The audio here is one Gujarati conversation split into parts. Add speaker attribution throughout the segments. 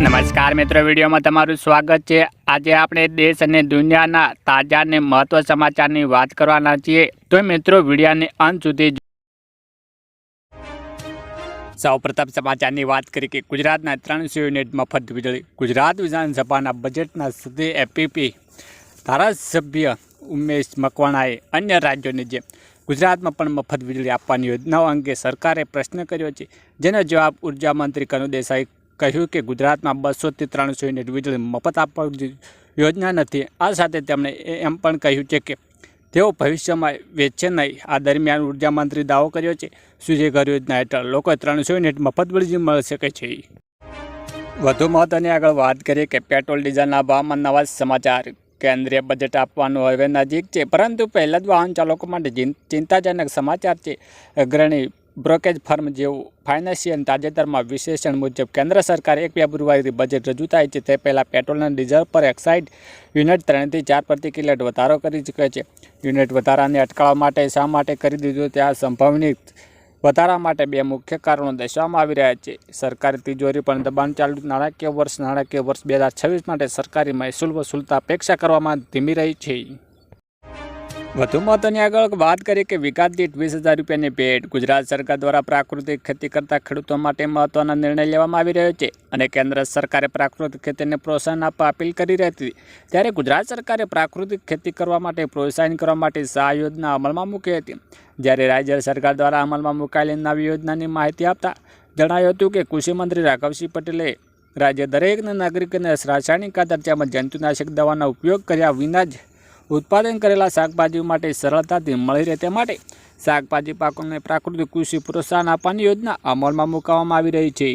Speaker 1: નમસ્કાર મિત્રો, વિડીયોમાં તમારું સ્વાગત છે. આજે આપણે દેશ અને દુનિયાના તાજા અને મહત્વ સમાચારની વાત કરવાના છીએ. તો મિત્રો, વિડીયાને અંત સુધી સૌ સૌપ્રથમ સમાચારની વાત કરી કે ગુજરાતના ત્રણસો યુનિટ મફત વીજળી. ગુજરાત વિધાનસભાના બજેટના સુધી એપીપી ધારાસભ્ય ઉમેશ મકવાણાએ અન્ય રાજ્યોની જેમ ગુજરાતમાં પણ મફત વીજળી આપવાની યોજનાઓ અંગે સરકારે પ્રશ્ન કર્યો છે. જેનો જવાબ ઊર્જા મંત્રી કનુ દેસાઈ કહ્યું કે ગુજરાતમાં બસોથી ત્રણસો યુનિટ વીજળી મફત આપવાની યોજના નથી. આ સાથે તેમણે એમ પણ કહ્યું છે કે તેઓ ભવિષ્યમાં વેચશે નહીં. આ દરમિયાન ઊર્જા મંત્રી દાવો કર્યો છે સૂર્યઘર યોજના હેઠળ લોકો ત્રણસો યુનિટ મફત વીજળી મળી શકે છે. વધુ મહત્વની આગળ વાત કરીએ કે પેટ્રોલ, ડીઝલના ભાવમાં નવા સમાચાર. કેન્દ્રીય બજેટ આપવાનું હવે નજીક છે, પરંતુ પહેલાં જ વાહન ચાલકો માટે ચિંતાજનક સમાચાર છે. અગ્રણી બ્રોકેજ ફર્મ જેવું ફાઇનાન્શિયલ તાજેતરમાં વિશ્લેષણ મુજબ કેન્દ્ર સરકાર એક ફેબ્રુઆરીથી બજેટ રજૂ થાય છે. તે પહેલાં પેટ્રોલ અને ડીઝલ પર એક્સાઇડ યુનિટ ત્રણથી ચાર પ્રતિ કિલોટ વધારો કરી ચૂકે છે. યુનિટ વધારાને અટકાવવા માટે શા માટે કરી દીધું? ત્યાં સંભાવની વધારા માટે બે મુખ્ય કારણો દર્શાવવામાં આવી રહ્યા છે. સરકારી તિજોરી પણ દબાણ ચાલુ નાણાકીય વર્ષ નાણાકીય વર્ષ બે માટે સરકારી મહેસૂલ વસૂલતા અપેક્ષા કરવામાં ધીમી રહી છે. વધુ મહત્વની આગળ વાત કરીએ કે વિકાસ દીઠ વીસ હજાર રૂપિયાની ભેટ ગુજરાત સરકાર દ્વારા પ્રાકૃતિક ખેતી કરતા ખેડૂતો માટે મહત્વનો નિર્ણય લેવામાં આવી રહ્યો છે અને કેન્દ્ર સરકારે પ્રાકૃતિક ખેતીને પ્રોત્સાહન આપવા અપીલ કરી રહી હતી. ત્યારે ગુજરાત સરકારે પ્રાકૃતિક ખેતી કરવા માટે પ્રોત્સાહન કરવા માટે સહાય યોજના અમલમાં મૂકી હતી. જ્યારે રાજ્ય સરકાર દ્વારા અમલમાં મુકાયેલી નવી યોજનાની માહિતી આપતા જણાવ્યું હતું કે કૃષિમંત્રી રાઘવસિંહ પટેલે રાજ્ય દરેકના નાગરિકોને રાસાયણિક ખાતર તેમજ જંતુનાશક દવાનો ઉપયોગ કર્યા વિના જ ઉત્પાદન કરેલા શાકભાજી માટે સરળતાથી મળી રહે તે માટે શાકભાજી પાકોને પ્રાકૃતિક કૃષિ પ્રોત્સાહન આપવાની યોજના અમલમાં મૂકવામાં આવી રહી છે.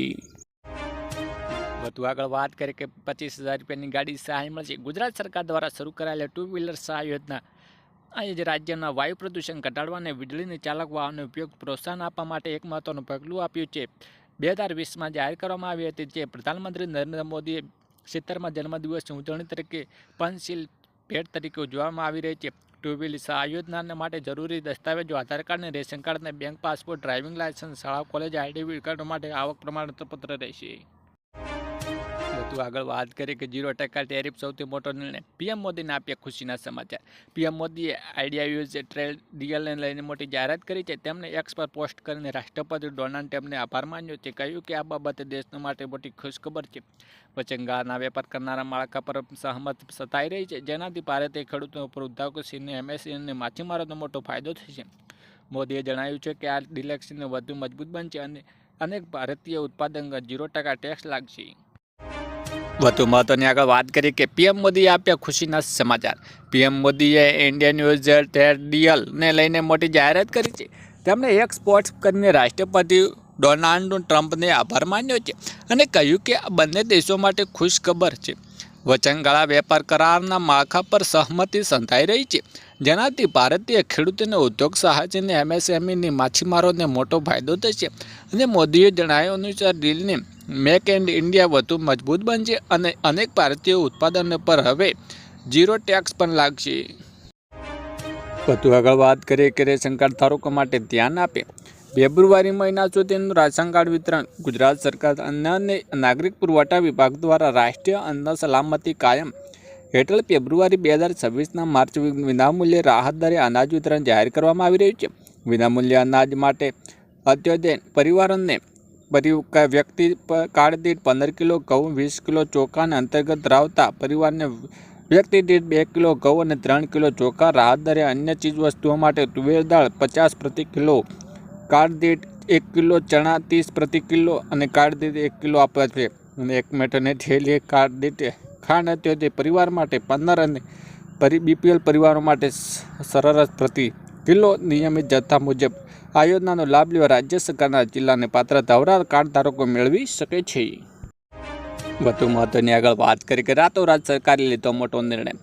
Speaker 1: વધુ આગળ વાત કરીએ કે પચીસ હજાર રૂપિયાની ગાડી સહાય મળશે. ગુજરાત સરકાર દ્વારા શરૂ કરાયેલી ટુ વ્હીલર સહાય યોજના આજે રાજ્યના વાયુ પ્રદૂષણ ઘટાડવા અને વીજળીની ચાલક વાહનનો ઉપયોગ પ્રોત્સાહન આપવા માટે એક મહત્વનું પગલું આપ્યું છે. બે હજાર વીસમાં જાહેર કરવામાં આવી હતી જે પ્રધાનમંત્રી નરેન્દ્ર મોદીએ સિત્તેરમાં જન્મદિવસની ઉજવણી તરીકે પંચશીલ ભેટ તરીકે ઉજવવામાં આવી રહી છે. ટુ વ્હીલ આ યોજના માટે જરૂરી દસ્તાવેજો, આધાર કાર્ડ અને રેશન કાર્ડ અને બેંક પાસપોર્ટ, ડ્રાઇવિંગ લાયસન્સ, શાળા, કોલેજ, આઈડી કાર્ડ માટે આવક પ્રમાણપત્ર રહેશે. વધુ આગળ વાત કરીએ કે ઝીરો ટકા ટેરિફ સૌથી મોટો નિર્ણય પીએમ મોદીને આપ્યા ખુશીના સમાચાર. પીએમ મોદીએ આઈડિયા યુઝ ટ્રેડ ડીએલને લઈને મોટી જાહેરાત કરી છે. તેમણે એક્સ પર પોસ્ટ કરીને રાષ્ટ્રપતિ ડોનાલ્ડ ટ્રમ્પને આભાર માન્યો છે. કહ્યું કે આ બાબતે દેશના માટે મોટી ખુશખબર છે. વચનગાળાના વેપાર કરનારા માળખા પર સહમત સતાઈ રહી છે. જેનાથી ભારતીય ખેડૂતો ઉપર ઉદ્યોગો સીને એમએસસી અને માછીમારોનો મોટો ફાયદો થશે. મોદીએ જણાવ્યું છે કે આ ડિલેક્સીને વધુ મજબૂત બનશે અને અનેક ભારતીય ઉત્પાદન ઝીરો ટકા ટેક્સ લાગશે. વધુ મહત્વની આગળ વાત કરીએ કે પીએમ મોદીએ આપ્યા ખુશીના સમાચાર. પીએમ મોદીએ ઇન્ડિયન યુઝર ટ્રેડ લઈને મોટી જાહેરાત કરી છે. તેમણે એક સ્પોર્ટ્સ કરીને રાષ્ટ્રપતિ ડોનાલ્ડ ટ્રમ્પને આભાર માન્યો છે અને કહ્યું કે આ બંને દેશો માટે ખુશ ખબર છે. વચનગાળા વેપાર કરારના માળખા પર સહમતિ સંધાઈ રહી છે. જેનાથી ભારતીય ખેડૂતોને ઉદ્યોગ સાહસને એમએસએમઈની માછીમારોને મોટો ફાયદો થશે અને મોદીએ જણાવ્યા અનુસાર ડીલને મેક એન્ડ ઇન્ડિયા વધુ મજબૂત બનશે અને અનેક ભારતીય ઉત્પાદનો પર હવે ઝીરો ટેક્સ પણ લાગશે. વધુ આગળ વાત કરીએ કે રેશન કાર્ડ ધારકો માટે ધ્યાન આપે. ફેબ્રુઆરી મહિના સુધીનું રાશન કાર્ડ વિતરણ, ગુજરાત સરકાર અન્ન અને નાગરિક પુરવઠા વિભાગ દ્વારા રાષ્ટ્રીય અન્ન સલામતી કાયમ હેઠળ ફેબ્રુઆરી બે હજાર છવ્વીસના માર્ચ વિનામૂલ્યે રાહત દરે અનાજ વિતરણ જાહેર કરવામાં આવી રહ્યું છે. વિનામૂલ્ય અનાજ માટે અત્યધ્યન પરિવારોને પરી વ્યક્તિ કાર્ડ દીઠ પંદર કિલો ઘઉં, વીસ કિલો ચોખાને અંતર્ગત ધરાવતા પરિવારને વ્યક્તિ દીઠ બે કિલો ઘઉં અને ત્રણ કિલો ચોખા રાહત દરે અન્ય ચીજ વસ્તુઓ માટે તુવેર દાળ પચાસ પ્રતિ કિલો કાર્ડ દીઠ એક કિલો, ચણા ત્રીસ પ્રતિ કિલો અને કાર્ડ દીઠ એક કિલો આપવા છે. અને એક મેટરને થેલીએ કાર્ડ દીઠ ખાંડ તે પરિવાર માટે પંદર અને પરી બીપીએલ પરિવારો માટે સરસ પ્રતિ કિલો નિયમિત જથ્થા મુજબ આ યોજનાનો લાભ લેવા રાજ્ય સરકારના જિલ્લાને પાત્ર ધાવરા કાર્ડ ધારકો મેળવી શકે છે. વધુ મહત્વની આગળ વાત કરી કે રાતોરાત સરકારે લીધો મોટો નિર્ણય.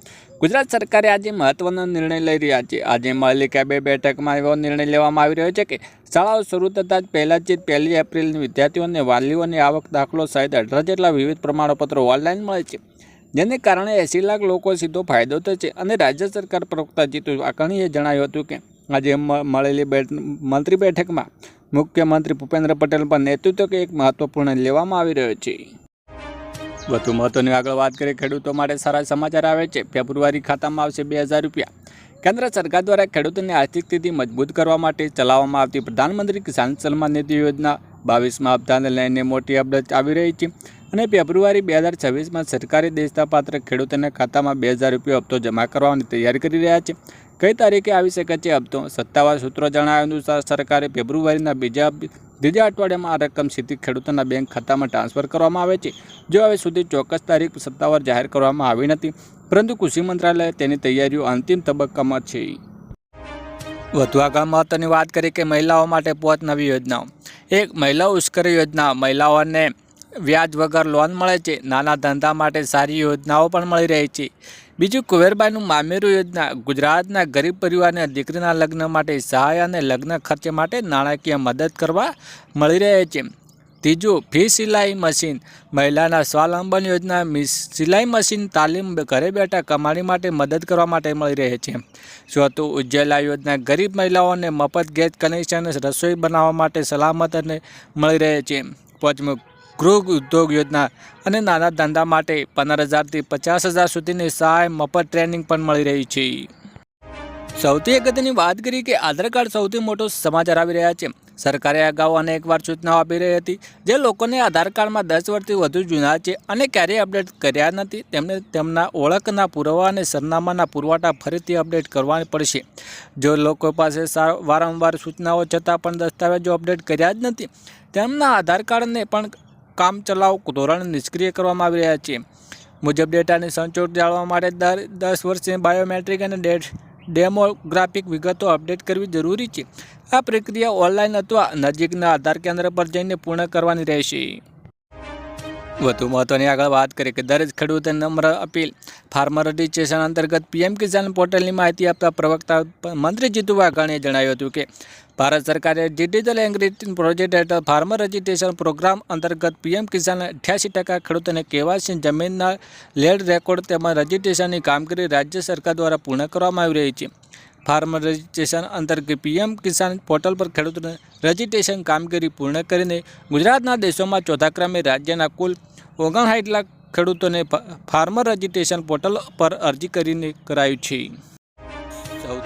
Speaker 1: ગુજરાત સરકારે આજે મહત્વનો નિર્ણય લઈ રહ્યા છે. આજે મળેલી કેબિનેટ બેઠકમાં એવો નિર્ણય લેવામાં આવી રહ્યો છે કે શાળાઓ શરૂ થતાં જ પહેલાં જ પહેલી એપ્રિલ વિદ્યાર્થીઓને વાલીઓની આવક દાખલો સહિત અઢાર જેટલા વિવિધ પ્રમાણપત્રો ઓનલાઈન મળે છે. જેને કારણે એંસી લાખ લોકો સીધો ફાયદો થશે અને રાજ્ય સરકાર પ્રવક્તા જીતુ વાકાણીએ જણાવ્યું હતું કે આજે મળેલી મંત્રી બેઠકમાં મુખ્યમંત્રી ભૂપેન્દ્ર પટેલ પર નેતૃત્વ એક મહત્વપૂર્ણ લેવામાં આવી રહ્યો છે. વધુ મહત્વની આગળ વાત કરીએ, ખેડૂતો માટે સારા સમાચાર આવે છે. ફેબ્રુઆરી ખાતામાં આવશે બે હજાર રૂપિયા. કેન્દ્ર સરકાર દ્વારા ખેડૂતોની આર્થિક સ્થિતિ મજબૂત કરવા માટે ચલાવવામાં આવતી પ્રધાનમંત્રી કિસાન સન્માન નિધિ યોજના બાવીસમાં હપ્તાને લઈને મોટી અપડેટ આવી રહી છે અને ફેબ્રુઆરી બે હજાર છવ્વીસમાં સરકારે દેશના પાત્ર ખેડૂતોના ખાતામાં બે હજાર રૂપિયા હપ્તો જમા કરવાની તૈયારી કરી રહ્યા છે. કઈ તારીખે આવી શકે છે હપ્તો? સત્તાવાર સૂત્રો જણાવ્યા અનુસાર સરકારે ફેબ્રુઆરીના બીજા બીજા અઠવાડિયામાં આ રકમ સીધી ખેડૂતોના બેંક ખાતામાં ટ્રાન્સફર કરવામાં આવે છે. જો હવે સુધી ચોક્કસ તારીખ સત્તાવાર જાહેર કરવામાં આવી નથી, પરંતુ કૃષિ મંત્રાલયે તેની તૈયારીઓ અંતિમ તબક્કામાં છે. વધુ આગળ મહત્વની વાત કરી કે મહિલાઓ માટે પોત નવી યોજનાઓ એક મહિલા ઉશ્કરી યોજના. મહિલાઓને વ્યાજ વગર લોન મળે છે. નાના ધંધા માટે સારી યોજનાઓ પણ મળી રહી છે. બીજું, કુવેરબાઈનું મામેરું યોજના, ગુજરાતના ગરીબ પરિવારને દીકરીના લગ્ન માટે સહાય અને લગ્ન ખર્ચ માટે નાણાકીય મદદ કરવા મળી રહે છે. ત્રીજું, ફી સિલાઈ મશીન. મહિલાના સ્વાવલંબન યોજના સિલાઈ મશીન તાલીમ ઘરે બેઠા કમાણી માટે મદદ કરવા માટે મળી રહે છે. ચોથું, ઉજ્જવલા યોજના. ગરીબ મહિલાઓને મફત ગેસ કનેક્શન, રસોઈ બનાવવા માટે સલામત અને મળી રહે છે. પાંચમું ગૃહ ઉદ્યોગ યોજના અને નાના ધંધા માટે પંદર હજારથી પચાસ હજાર સુધીની સહાય મફત ટ્રેનિંગ પણ મળી રહી છે. સૌથી અગત્યની વાત કરી કે આધાર કાર્ડ સૌથી મોટો સમાચાર આવી રહ્યા છે. સરકારે અગાઉ અનેકવાર સૂચનાઓ આપી રહી હતી જે લોકોને આધાર કાર્ડમાં દસ વર્ષથી વધુ જૂના છે અને ક્યારેય અપડેટ કર્યા નથી. તેમને તેમના ઓળખના પુરાવા અને સરનામાના પુરવઠા ફરીથી અપડેટ કરવાની પડશે. જો લોકો પાસે વારંવાર સૂચનાઓ છતાં પણ દસ્તાવેજો અપડેટ કર્યા જ નથી, તેમના આધાર કાર્ડને પણ કામ ચલાવ ધોરણે નિષ્ક્રિય કરવામાં આવી રહ્યા છે. મુજબ ડેટાની સંચોટ જાળવવા માટે દર દસ વર્ષે બાયોમેટ્રિક અને ડેટ ડેમોગ્રાફિક વિગતો અપડેટ કરવી જરૂરી છે. આ પ્રક્રિયા ઓનલાઈન અથવા નજીકના આધાર કેન્દ્ર પર જઈને પૂર્ણ કરવાની રહેશે. વધુ મહત્વની આગળ વાત કરીએ કે દરેક ખેડૂતે નમ્ર અપીલ ફાર્મર રજિસ્ટ્રેશન અંતર્ગત પીએમ કિસાન પોર્ટલની માહિતી આપતા પ્રવક્તા મંત્રી જીતુ વાઘાણીએ જણાવ્યું હતું કે ભારત સરકારે ડિજિટલ એગ્રીકલ્ચર પ્રોજેક્ટ હેઠળ ફાર્મર રજિસ્ટ્રેશન પ્રોગ્રામ અંતર્ગત પીએમ કિસાન અઠ્યાસી ટકા ખેડૂતોને કેવાસી જમીનના લેડ રેકોર્ડ તેમજ રજિસ્ટ્રેશનની કામગીરી રાજ્ય સરકાર દ્વારા પૂર્ણ કરવામાં આવી રહી છે. ફાર્મર રજિસ્ટ્રેશન અંતર્ગત પીએમ કિસાન પોર્ટલ પર ખેડૂતોને રજિસ્ટ્રેશન કામગીરી પૂર્ણ કરીને ગુજરાતના દેશોમાં ચોથા ક્રમે રાજ્યના કુલ ઓગણસાઠ લાખ ખેડૂતોને ફાર્મર રજિસ્ટ્રેશન પોર્ટલ પર અરજી કરીને કરાયું છે.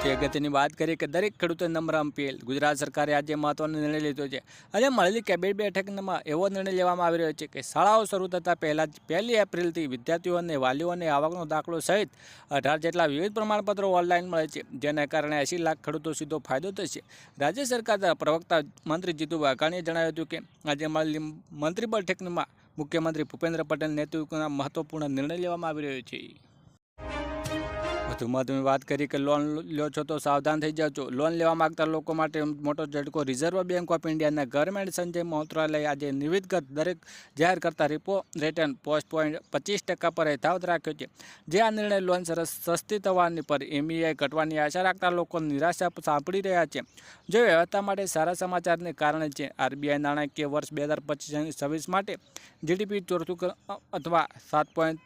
Speaker 1: સૌથી અગત્યની વાત કરીએ કે દરેક ખેડૂતો નમ્ર અપીલ ગુજરાત સરકારે આજે મહત્વનો નિર્ણય લીધો છે. અને મળેલી કેબિનેટ બેઠકમાં એવો નિર્ણય લેવામાં આવી રહ્યો છે કે શાળાઓ શરૂ થતાં પહેલાં જ પહેલી એપ્રિલથી વિદ્યાર્થીઓ અને વાલીઓને આવકનો દાખલો સહિત અઢાર જેટલા વિવિધ પ્રમાણપત્રો ઓનલાઈન મળે છે. જેના કારણે એંસી લાખ ખેડૂતો સીધો ફાયદો થશે. રાજ્ય સરકાર દ્વારા પ્રવક્તા મંત્રી જીતુ વાઘાણીએ જણાવ્યું હતું કે આજે મળેલી મંત્રી બેઠકમાં મુખ્યમંત્રી ભૂપેન્દ્ર પટેલ નેતૃત્વના મહત્વપૂર્ણ નિર્ણય લેવામાં આવી રહ્યો છે. વધુમાં તમે વાત કરી કે લોન લો છો તો સાવધાન થઈ જાઓ છો. લોન લેવા માંગતા લોકો માટે મોટો ઝટકો રિઝર્વ બેંક ઓફ ઇન્ડિયાના ગવર્મેન્ટ સંજય મંત્રાલય આજે નિવિધગત દરેક જાહેર કરતા રિપો રિટર્ન પોસ્ટ પોઈન્ટ પચીસ ટકા પર યથાવત રાખ્યો છે. જે આ નિર્ણય લોન સરસ સસ્તી થવાની પર એમઈઆઈ ઘટવાની આશા રાખતા લોકો નિરાશા સાંભળી રહ્યા છે. જો વ્યવસ્થા માટે સારા સમાચારને કારણે છે. આરબીઆઈ નાણાકીય વર્ષ બે હજાર પચીસ છવ્વીસ માટે જીડીપી ચોથું અથવા સાત પોઈન્ટ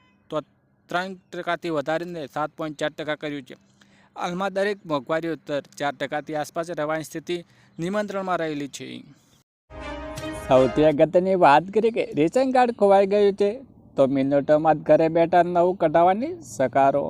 Speaker 1: ત્રણ ટકાથી વધારીને સાત પોઈન્ટ ચાર ટકા કર્યું છે. હાલમાં દરેક મોંઘવારીઓ દર ચાર ટકાથી આસપાસ રહેવાની સ્થિતિ નિમંત્રણમાં રહેલી છે. સૌથી અગત્યની વાત કરીએ કે રેશન કાર્ડ ખોવાઈ ગયું છે, તો મિનિટોમાં ઘરે બેઠા નવું કઢાવવાની સકારો.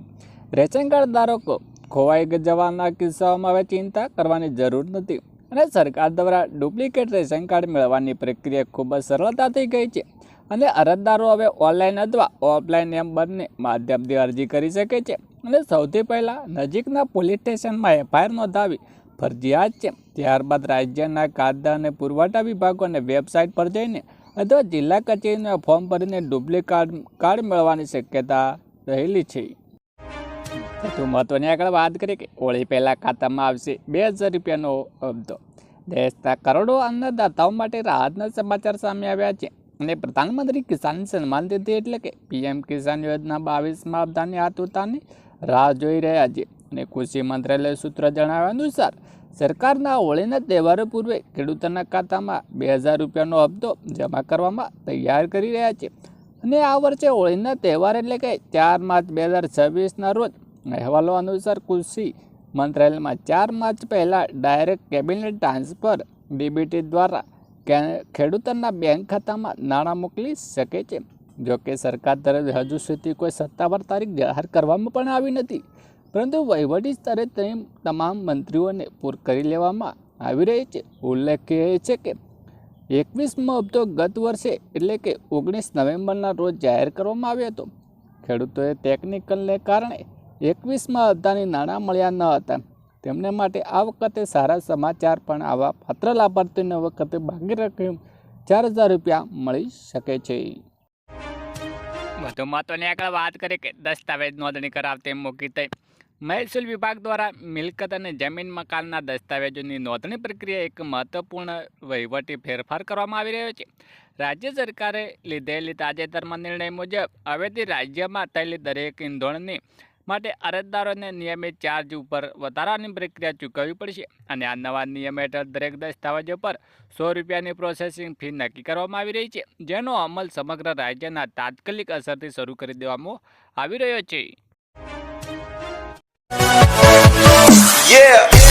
Speaker 1: રેશન કાર્ડ ધારકો ખોવાઈ જવાના કિસ્સાઓમાં હવે ચિંતા કરવાની જરૂર નથી. અને સરકાર દ્વારા ડુપ્લિકેટ રેશન કાર્ડ મેળવવાની પ્રક્રિયા ખૂબ જ સરળતાથી ગઈ છે. અને અરજદારો હવે ઓનલાઈન અથવા ઓફલાઈન એમ બંને માધ્યમથી અરજી કરી શકે છે. અને સૌથી પહેલાં નજીકના પોલીસ સ્ટેશનમાં એફઆઈઆર નોંધાવી ફરજિયાત છે. ત્યારબાદ રાજ્યના કાયદા અને પુરવઠા વિભાગોને વેબસાઇટ પર જઈને અથવા જિલ્લા કચેરીમાં ફોર્મ ભરીને ડુપ્લિકેટ કાર્ડ મેળવવાની શક્યતા રહેલી છે. વધુ મહત્વની આગળ વાત કરીએ કે હોળી પહેલાં ખાતામાં આવશે બે હજાર રૂપિયાનો હપ્તો. દેશના કરોડો અન્નદાતાઓ માટે રાહતના સમાચાર સામે આવ્યા છે. અને પ્રધાનમંત્રી કિસાન સન્માન નિધિ એટલે કે પીએમ કિસાન યોજના બાવીસમાં અબધાની આતુરતાની રાહ જોઈ રહ્યા છે. અને કૃષિ મંત્રાલય સૂત્ર જણાવ્યા અનુસાર, સરકારના હોળીના તહેવારો પૂર્વે ખેડૂતોના ખાતામાં બે હજાર રૂપિયાનો હપ્તો જમા કરવામાં તૈયાર કરી રહ્યા છે. અને આ વર્ષે હોળીના તહેવાર એટલે કે ચાર માર્ચ બે હજાર છવ્વીસના રોજ અહેવાલો અનુસાર કૃષિ મંત્રાલયમાં ચાર માર્ચ પહેલાં ડાયરેક્ટ કેબિનેટ ટ્રાન્સફર ડીબીટી દ્વારા ખેડૂતોના બેંક ખાતામાં નાણાં મોકલી શકે છે. જો કે સરકાર તરફ હજુ સુધી કોઈ સત્તાવાર તારીખ જાહેર કરવામાં પણ આવી નથી. પરંતુ વહીવટી સ્તરે તેમ તમામ મંત્રીઓને પૂર કરી લેવામાં આવી રહી છે. ઉલ્લેખનીય છે કે એકવીસમો હપ્તો ગત વર્ષે એટલે કે ઓગણીસ નવેમ્બરના રોજ જાહેર કરવામાં આવ્યો હતો. ખેડૂતોએ ટેકનિકલને કારણે એકવીસમાં હપ્તાની નાણાં મળ્યા ન હતા. તેમને માટે આ વખતે સારા સમાચાર પણ આવા પાત્ર લાભાર્થીઓને વખતે બાકી રકમ ચાર હજાર રૂપિયા મળી શકે છે. વધુ મહત્વની આગળ વાત કરીએ કે દસ્તાવેજ નોંધણી કરાવતી મૂકી થઈ મહેસૂલ વિભાગ દ્વારા મિલકત અને જમીન મકાનના દસ્તાવેજોની નોંધણી પ્રક્રિયા એક મહત્વપૂર્ણ વહીવટી ફેરફાર કરવામાં આવી રહ્યો છે. રાજ્ય સરકારે લીધેલી તાજેતરમાં નિર્ણય મુજબ હવેથી રાજ્યમાં થયેલી દરેક ઇંધણની માટે અરજદારોને નિયમિત ચાર્જ ઉપર વધારાની પ્રક્રિયા ચૂકવવી પડશે અને આ નવા નિયમ હેઠળ દરેક દસ્તાવેજો પર સો રૂપિયાની પ્રોસેસિંગ ફી નક્કી કરવામાં આવી રહી છે, જેનો અમલ સમગ્ર રાજ્યના તાત્કાલિક અસરથી શરૂ કરી દેવામાં આવી રહ્યો છે
Speaker 2: Yeah.